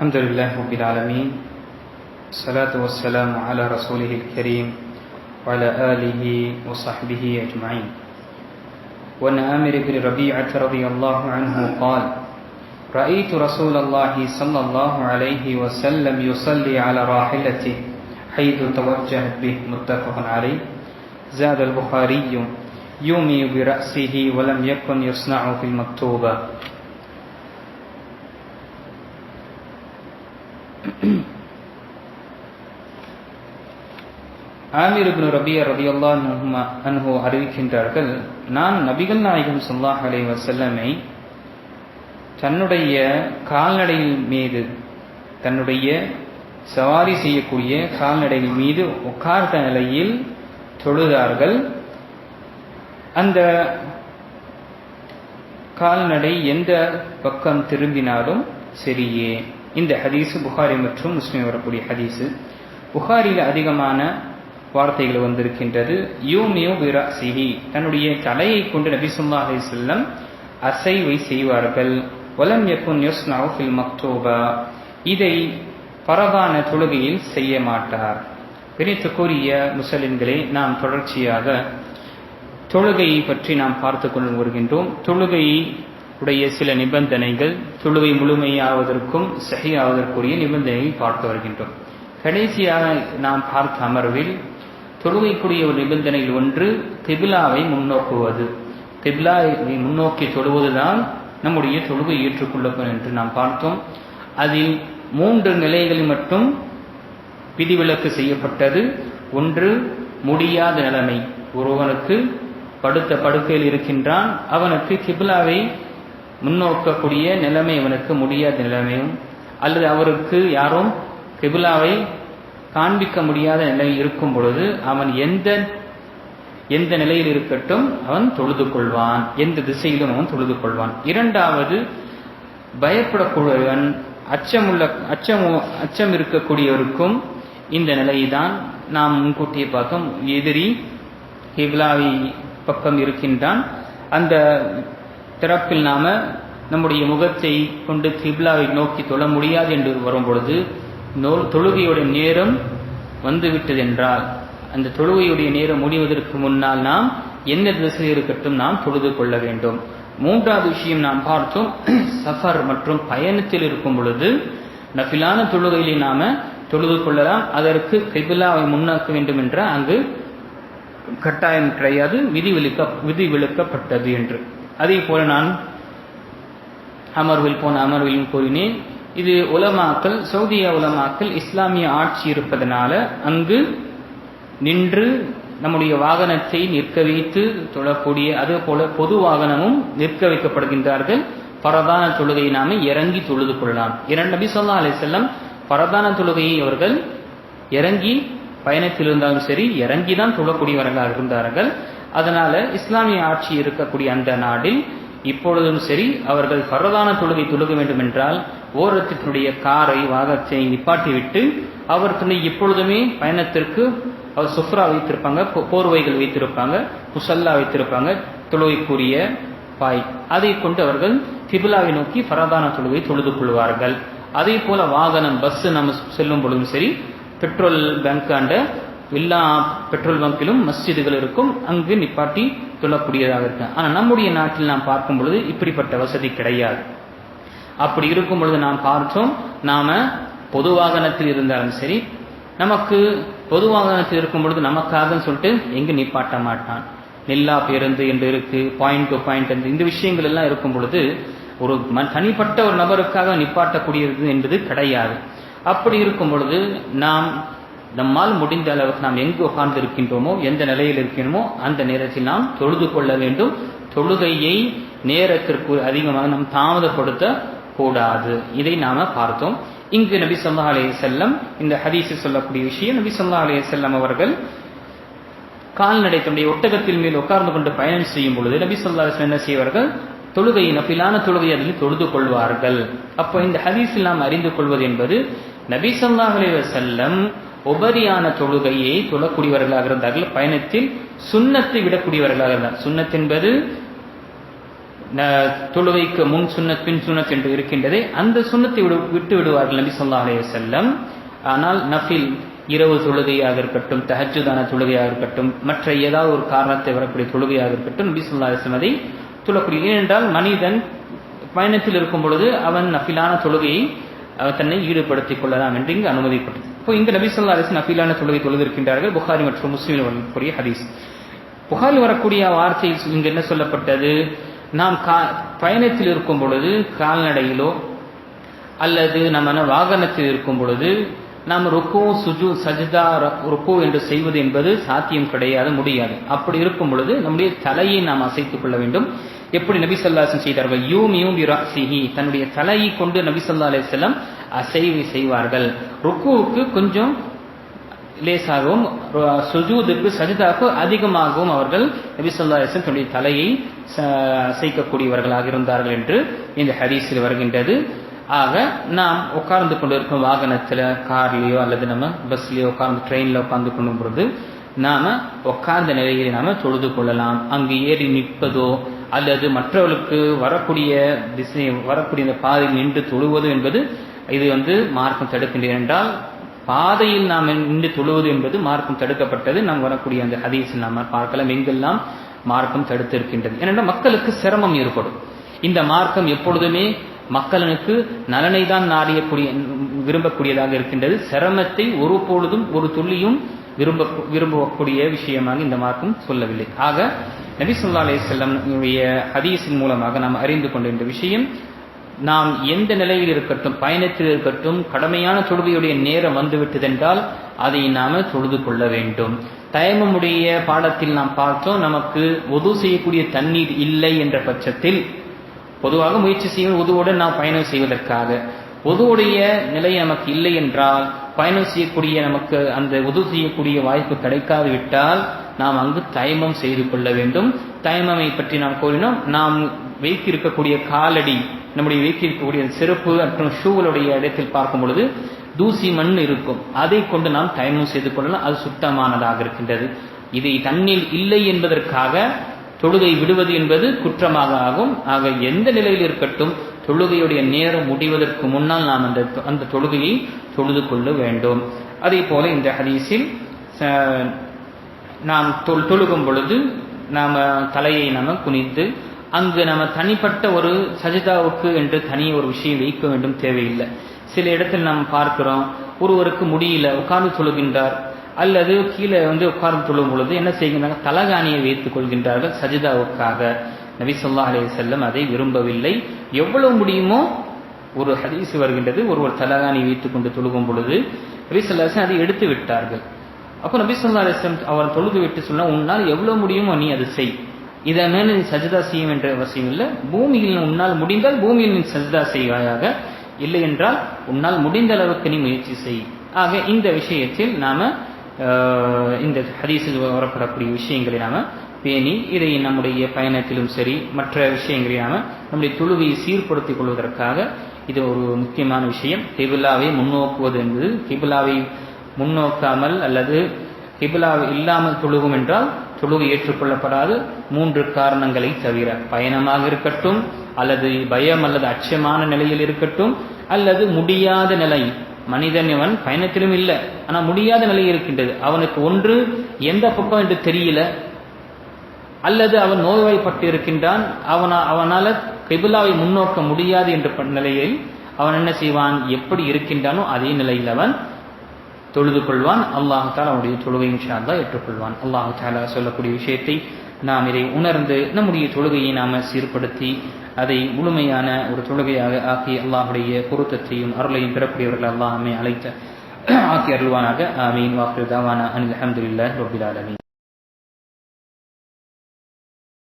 الحمد لله رب العالمين الصلاة والسلام على رسوله الكريم وعلى آله وصحبه أجمعين. وعن عامر بن ربيعة رضي الله عنه قال رأيت رسول الله صلى الله عليه وسلم يصلي على راحلته حيث توجهت به. متفق عليه. زاد البخاري يومي برأسه ولم يكن يصنع في المكتوبة. ஆமீர் இப்னு ரபியா ரபியல்லா அன்ஹோ அறிவிக்கின்றார்கள் நான் நபிகள் நாயகம் சொல்லாஹ் அலை வசல்லமை தன்னுடைய கால்நடையின் மீது தன்னுடைய சவாரி செய்யக்கூடிய கால்நடைகள் மீது உட்கார்ந்த நிலையில் தொழுதார்கள். அந்த கால்நடை எந்த பக்கம் திரும்பினாலும் சரியே. இந்த ஹதீஸு புகாரி மற்றும் முஸ்லீம் வரக்கூடிய ஹதீஸு. புகாரியில் அதிகமான வார்த்தைகள் வந்திருக்கின்றது. யூமியோ விராசிஹி தன்னுடைய தலையை கொண்டு நபி சொல்லா அலி செல்லம் அசைவை செய்வார்கள். வலம் எப்பன் யோஸ்னாவு ஃபில் மக்தோபா. இதை பரவான தொழுகையில் செய்ய மாட்டார். பிரித்துக்குரிய முசலின்களே நாம் தொடர்ச்சியாக தொழுகையை பற்றி நாம் பார்த்து கொண்டு வருகின்றோம். தொழுகை உடைய சில நிபந்தனைகள் தொழுகை முழுமையாவதற்கும் சகியாவதற்குரிய நிபந்தனையை பார்த்து வருகின்றோம். கடைசியாக நாம் பார்த்த அமர்வில் தொழுகைக்குரிய ஒரு நிபந்தனையில் ஒன்று திபிலாவை முன்னோக்குவது. திபிலாவை முன்னோக்கி தொழுவதுதான் நம்முடைய தொழுகை ஏற்றுக்கொள்ளப்படும் என்று நாம் பார்த்தோம். அதில் மூன்று நிலைகளில் மட்டும் விதிவிலக்கு செய்யப்பட்டது. ஒன்று முடியாத நிலைமை. ஒருவனுக்கு படுத்த படுக்கையில் இருக்கின்றான். அவனுக்கு கிபிலாவை முன்னோக்கக்கூடிய நிலைமை அவனுக்கு முடியாத நிலைமையும் அல்லது அவருக்கு யாரும் கிபிலாவை காண்பிக்க முடியாத நிலை இருக்கும் பொழுது அவன் எந்த எந்த நிலையில் இருக்கட்டும் அவன் தொழுது கொள்வான். எந்த திசையிலும் அவன் தொழுது கொள்வான். இரண்டாவது பயப்படக்கூடியவன் அச்சமுள்ள அச்சம் அச்சம் இருக்கக்கூடியவருக்கும் இந்த நிலைதான் நாம் முன்கூட்டியே பார்க்கும். எதிரி ஹிவ்லாவி பக்கம் இருக்கின்றான். அந்த திறப்பில் நாம நம்முடைய முகத்தை கொண்டு கிப்லாவை நோக்கி தொழ முடியாது என்று வரும் பொழுது தொழுகையுடைய நேரம் வந்துவிட்டது என்றால் அந்த தொழுகையுடைய நேரம் முடிவதற்கு முன்னால் நாம் எந்த திசையில் இருக்கட்டும் நாம் தொழுது கொள்ள வேண்டும். மூன்றாவது விஷயம் நாம் பார்த்தோம் சஃபர் மற்றும் பயணத்தில் இருக்கும் பொழுது நபிலான தொழுகையிலே நாம தொழுது கொள்ளலாம். அதற்கு கிபிலாவை முன்னாக்க வேண்டும் என்ற அங்கு கட்டாயம் கிடையாது. விதி விழுக்க விதி விழுக்கப்பட்டது என்று. அதே போல நான் அமர்வில் போன அமர்விலும் கூறினேன் இது உலமாக்கள் சவுதியா உலமாக்கள் இஸ்லாமிய ஆட்சி இருப்பதனால அங்கு நின்று நம்முடைய வாகனத்தை நிற்க வைத்து தொழக்கூடிய அதே போல பொது வாகனமும் நிற்க வைக்கப்படுகின்றார்கள். பரதான தொழுகையை நாம இறங்கி தொழுது கொள்ளலாம். இரண்டு நபி சொல்லா அலி செல்லம் பரதான தொழுகையை அவர்கள் இறங்கி பயணத்தில் இருந்தாலும் சரி இறங்கி தான் தொழக்கூடியவர்களாக இருந்தார்கள். அதனால இஸ்லாமிய ஆட்சி இருக்கக்கூடிய அந்த நாடில் இப்பொழுதும் சரி அவர்கள் பரதான தொழுகை தொழுக வேண்டும் என்றால் ஓரத்தினுடைய காரை வாகத்தை நிப்பாட்டிவிட்டு அவர் துணை எப்பொழுதுமே பயணத்திற்கு அவர் சுஃப்ரா வைத்திருப்பாங்க போர்வைகள் வைத்திருப்பாங்க முசல்லா வைத்திருப்பாங்க தொழுகைக்குரிய பாய். அதை கொண்டு அவர்கள் திபுலாவை நோக்கி பரதான தொழுகை தொழுது கொள்வார்கள். அதே போல வாகனம் பஸ் நம்ம செல்லும் பொழுதும் சரி பெட்ரோல் பங்க் ஆண்ட எல்லா பெட்ரோல் பங்கிலும் மஸ்ஜிதுகள் இருக்கும். அங்கு நிப்பாட்டி சொல்லக்கூடியதாக இருக்கு ஆனால் நம்முடைய நாட்டில் நாம் பார்க்கும் பொழுது இப்படிப்பட்ட வசதி கிடையாது. அப்படி இருக்கும் பொழுது நாம் பார்த்தோம் நாம பொது வாகனத்தில் இருந்தாலும் சரி நமக்கு பொது வாகனத்தில் இருக்கும் பொழுது நமக்காக சொல்லிட்டு எங்கு நிப்பாட்ட மாட்டான். நெல்லா பேருந்து என்று இருக்கு பாயிண்ட் டு பாயிண்ட் என்று. இந்த விஷயங்கள் எல்லாம் இருக்கும் பொழுது ஒரு தனிப்பட்ட ஒரு நபருக்காக நிப்பாட்டக்கூடியது என்பது கிடையாது. அப்படி இருக்கும் பொழுது நாம் நம்மால் முடிந்த அளவுக்கு நாம் எங்கு உட்கார்ந்து இருக்கின்றோமோ எந்த நிலையில் இருக்கின்றோமோ அந்த நேரத்தில் நாம் தொழுது கொள்ள வேண்டும். தொழுகையை நேரத்திற்கு அதிகமாக நாம் தாமதப்படுத்த கூடாது. இதை நாம பார்த்தோம். இங்கு நபி சொல்லா செல்லம் இந்த ஹதீஸில் சொல்லக்கூடிய விஷயம் நபி சொல்லா செல்லம் அவர்கள் கால்நடை தன்னுடைய ஒட்டகத்தில் மேல் உட்கார்ந்து கொண்டு பயணம் செய்யும் பொழுது நபி சொல்லா என்ன செய்வார்கள்? தொழுகை நபிலான தொழுகை அதில் தொழுது கொள்வார்கள். அப்போ இந்த ஹதீஸில் நாம் அறிந்து கொள்வது என்பது நபி சொல்லா செல்லம் உபரியான தொழுகையை தொழக்கூடியவர்களாக இருந்தார்கள். பயணத்தில் சுண்ணத்தை விடக்கூடியவர்களாக இருந்தார். சுண்ணத் என்பது ந- தொழுகைக்கு முன் சுண்ணத் பின் சுண்ணத் என்று இருக்கின்றதே அந்த சுண்ணத்தை விடு விட்டு விடுவார்கள் நபி சொல்லா அலைய செல்லம் ஆனால் நஃபில் இரவு தொழுகையாக இருக்கட்டும் தஹஜுதான தொழுகையாக இருக்கட்டும் மற்ற ஏதாவது ஒரு காரணத்தை வரக்கூடிய தொழுகையாக இருக்கட்டும் நபி சொல்லா அலிஸ்லம் அதை தொழக்கூடிய ஏனென்றால் மனிதன் பயணத்தில் இருக்கும் பொழுது அவன் நஃபிலான தொழுகையை தன்னை ஈடுபடுத்திக் கொள்ளலாம் என்று இங்கு அனுமதிப்பட்டது இப்போ இங்கு நபி அரசு அலைஹி வஸல்லம் தொழுகை தொழுதிருக்கின்றார்கள். புகாரி மற்றும் முஸ்லீம் வரக்கூடிய ஹதீஸ். புகாரில் வரக்கூடிய வார்த்தை இங்கு என்ன சொல்லப்பட்டது? நாம் கா பயணத்தில் இருக்கும் பொழுது கால்நடையிலோ அல்லது நம்ம வாகனத்தில் இருக்கும் பொழுது நாம் ருக்கோ சுஜு சஜிதா ருக்கோ என்று செய்வது என்பது சாத்தியம் கிடையாது முடியாது. அப்படி இருக்கும் பொழுது நம்முடைய தலையை நாம் அசைத்துக் கொள்ள வேண்டும். எப்படி நபி சொல்லாசன் செய்தார்கள் யூம் யூம் சிஹி தன்னுடைய தலையை கொண்டு நபி சொல்லா அலிஸ்லாம் அசைவை செய்வார்கள். ருக்குவுக்கு கொஞ்சம் லேசாகவும் சுஜூதுக்கு சஜிதாவுக்கு அதிகமாகவும் அவர்கள் நபி சொல்லா அலிஸ்லம் தன்னுடைய தலையை ச- அசைக்கக்கூடியவர்களாக இருந்தார்கள் என்று இந்த ஹரீஸில் வருகின்றது. ஆக நாம் உட்கார்ந்து கொண்டிருக்கும் வாகனத்தில் கார்லேயோ அல்லது நம்ம பஸ்லேயோ உட்கார்ந்து ட்ரெயினில் உட்கார்ந்து கொள்ளும் பொழுது நாம உட்கார்ந்த நிலையில் நாம தொழுது கொள்ளலாம். அங்கு ஏறி நிற்பதோ அல்லது மற்றவர்களுக்கு வரக்கூடிய திசை வரக்கூடிய இந்த பாதையில் நின்று தொழுவது என்பது இது வந்து மார்க்கம் தடுக்கின்றது என்றால் பாதையில் நாம் நின்று தொழுவது என்பது மார்க்கம் தடுக்கப்பட்டது. நாம் வரக்கூடிய அந்த ஹதீஸில் நாம் பார்க்கலாம். எங்கெல்லாம் மார்க்கம் தடுத்திருக்கின்றது. ஏனென்றால் மக்களுக்கு சிரமம் ஏற்படும். இந்த மார்க்கம் எப்பொழுதுமே மக்களுக்கு நலனை தான் நாடியக்கூடிய விரும்பக்கூடியதாக இருக்கின்றது. சிரமத்தை ஒரு பொழுதும் ஒரு துள்ளியும் விரும்ப விரும்பக்கூடிய விஷயமாக இந்த மார்க்கம் சொல்லவில்லை. ஆக நபிசுல்லா சொல்லா அலைஹி ஹதீஸின் மூலமாக நாம் அறிந்து கொண்டிருந்த விஷயம் நாம் எந்த நிலையில் இருக்கட்டும் பயணத்தில் இருக்கட்டும் கடமையான தொழுகையுடைய நேரம் வந்துவிட்டதென்றால் அதை நாம் தொழுது கொள்ள வேண்டும். தயமமுடைய பாடத்தில் நாம் பார்த்தோம் நமக்கு ஒது செய்யக்கூடிய தண்ணீர் இல்லை என்ற பட்சத்தில் பொதுவாக முயற்சி செய்யும் உதுவுடன் நாம் பயணம் செய்வதற்காக. உதுவுடைய நிலை நமக்கு இல்லை என்றால் பயணம் செய்யக்கூடிய நமக்கு அந்த உது செய்யக்கூடிய வாய்ப்பு கிடைக்காது விட்டால் நாம் அங்கு தயமம் செய்து கொள்ள வேண்டும். தயமமை பற்றி நாம் கூறினோம் நாம் வைத்திருக்கக்கூடிய காலடி நம்முடைய வைத்திருக்கக்கூடிய செருப்பு மற்றும் ஷூகளுடைய இடத்தில் பார்க்கும் பொழுது தூசி மண் இருக்கும். அதை கொண்டு நாம் தயமம் செய்து கொள்ளலாம். அது சுத்தமானதாக இருக்கின்றது. இதை தண்ணீர் இல்லை என்பதற்காக தொழுகை விடுவது என்பது குற்றமாக ஆகும். ஆக எந்த நிலையில் இருக்கட்டும் தொழுகையுடைய நேரம் முடிவதற்கு முன்னால் நாம் அந்த அந்த தொழுகையை தொழுது கொள்ள வேண்டும். அதே போல இந்த ஹதீஸில் நாம் தொல் தொழுகும் பொழுது நாம் தலையை நாம் குனிந்து அங்கு நம்ம தனிப்பட்ட ஒரு சஜிதாவுக்கு என்று தனி ஒரு விஷயம் வைக்க வேண்டும் தேவையில்லை. சில இடத்தில் நாம் பார்க்கிறோம் ஒருவருக்கு முடியல உட்கார்ந்து தொழுகின்றார் அல்லது கீழே வந்து உட்கார்ந்து தொழும் பொழுது என்ன செய்கின்றாங்க? தலகாணியை வைத்துக் கொள்கின்றார்கள் சஜிதாவுக்காக. நபி சொல்லா அலே செல்லம் அதை விரும்பவில்லை. எவ்வளவு முடியுமோ ஒரு ஹதீஸ் வருகின்றது ஒருவர் தலகாணி வைத்துக் கொண்டு தொழுகும் பொழுது நபி சொல்லாசன் அதை எடுத்து விட்டார்கள். அப்போ நபி சொல்லா அலிஸ்லம் அவர் தொழுது விட்டு சொன்னா உன்னால் எவ்வளோ முடியுமோ நீ அதை செய். இதை மேல நீ சஜிதா செய்யும் என்ற அவசியம் இல்லை. பூமியில் உன்னால் முடிந்தால் பூமியில் நீ சஜிதா செய்வாயாக. இல்லை என்றால் உன்னால் முடிந்த அளவுக்கு நீ முயற்சி செய். ஆக இந்த விஷயத்தில் நாம் இந்த ஹதீஸில் வரப்படக்கூடிய விஷயங்களை நாம பேணி இதை நம்முடைய பயணத்திலும் சரி மற்ற விஷயங்களை நாம் நம்முடைய தொழுகையை சீர்படுத்திக் கொள்வதற்காக இது ஒரு முக்கியமான விஷயம். கிபிலாவை முன்னோக்குவது என்பது கிபிலாவை முன்னோக்காமல் அல்லது கிபிலா இல்லாமல் தொழுகும் என்றால் தொழுகு ஏற்றுக்கொள்ளப்படாது. மூன்று காரணங்களை தவிர பயணமாக இருக்கட்டும் அல்லது பயம் அல்லது அச்சமான நிலையில் இருக்கட்டும் அல்லது முடியாத நிலை. மனிதன் அவன் பயணத்திலும் இல்லை. ஆனால் முடியாத நிலை இருக்கின்றது. அவனுக்கு ஒன்று எந்த பக்கம் என்று தெரியல. அல்லது அவன் நோய்வாய்ப்பட்டு இருக்கின்றான். அவனா அவனால் கிபிலாவை முன்னோக்க முடியாது என்ற ப- நிலையில் அவன் என்ன செய்வான்? எப்படி இருக்கின்றானோ அதே நிலையில் அவன் தொழுது கொள்வான் அல்லாஹு தாலா அவனுடைய தொழுகையும் சார்ந்தா ஏற்றுக்கொள்வான். அல்லாஹு தாலா சொல்லக்கூடிய விஷயத்தை நாம் இதை உணர்ந்து நம்முடைய தொழுகையை நாம சீர்படுத்தி அதை முழுமையான ஒரு தொழுகையாக ஆக்கி அல்லாஹுடைய பொருத்தத்தையும் அருளையும் பெறக்கூடியவர்கள் அல்லாஹ் நம்மை அழைத்த ஆக்கி அருள்வானாக. ஆமீன். வாக்கு தாவானா. அனில் அஹமதுல்லா ரபில் ஆலமீன்.